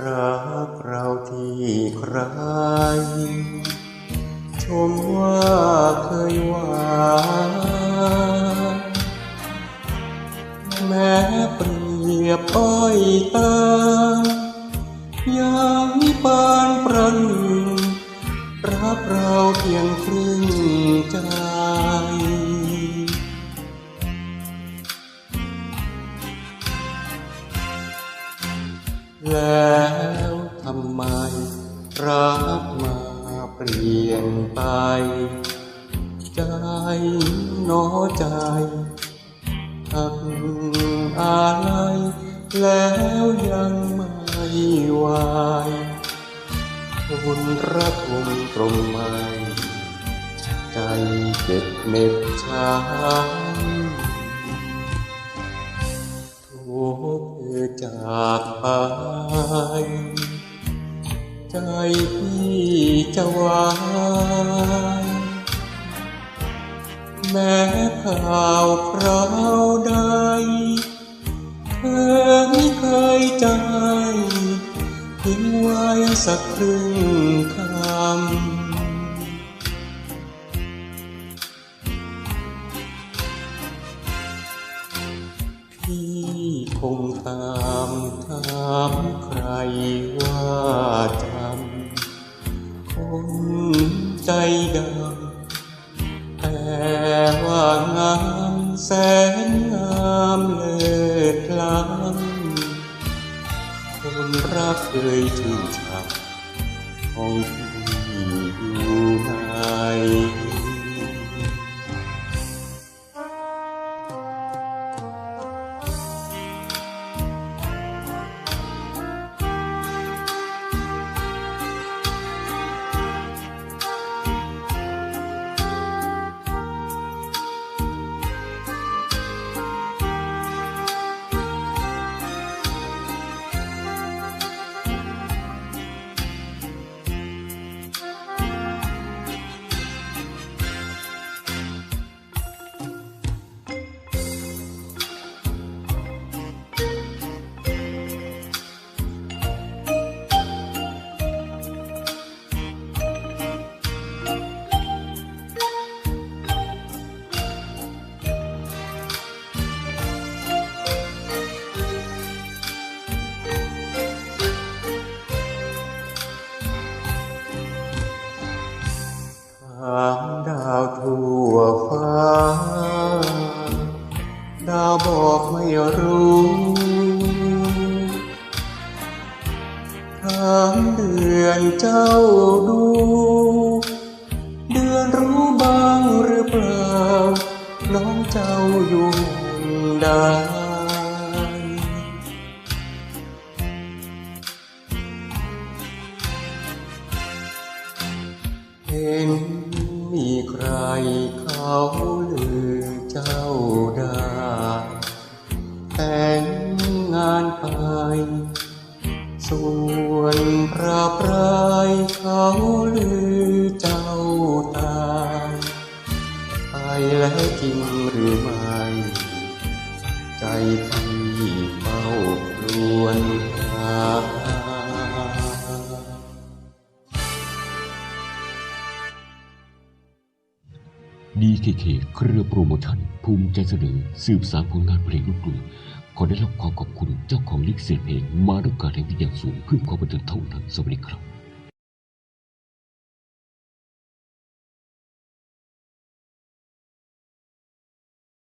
รักเราที่ใคร ชมว่าเคยหวานแม้เปรียบอ้อยตายังปานประหนึ่งรักเราเพียงครึ่งใจ แล้วทำไมรักมาเปลี่ยนไป ใจหนอใจหักอะไรแล้วยังไม่ไหวคนรักคงตรงไหมใจเจ็บเหน็บช้ำทุก แม้ข่าวคราวใด เธอไม่เคยใจทิ้งไว้สักครึ่งคำพี่คงตามถามใครว่าจำคนใจด นงามเลิศล้ำคนรักเคยชื่นชับของที่อยู่ไหนามดาวทั่วฟ้า ดาวบอกไม่รู้ถามเดือนเจ้าดู เดือนรู้บ้างหรือเปล่า น้องเจ้าอยู่ใดเห็น เขาลือเจ้าด้แต่งงานไป ส่วนพระพรายเขาลือเจ้าตายไปแล้วจริงหรือไม่ ใจพี่เฝ้าครวญ DKK เครือโปรโมชั่น ภูมิใจเสนอสืบสานผลงานเพลงลูกกรุงขอได้รับความขอบคุณเจ้าของลิขสิทธิ์เพลงมาด้วยการแห่งที่อย่างสูงเพื่อความบันเทิงเท่านั้นสวัสดีครับ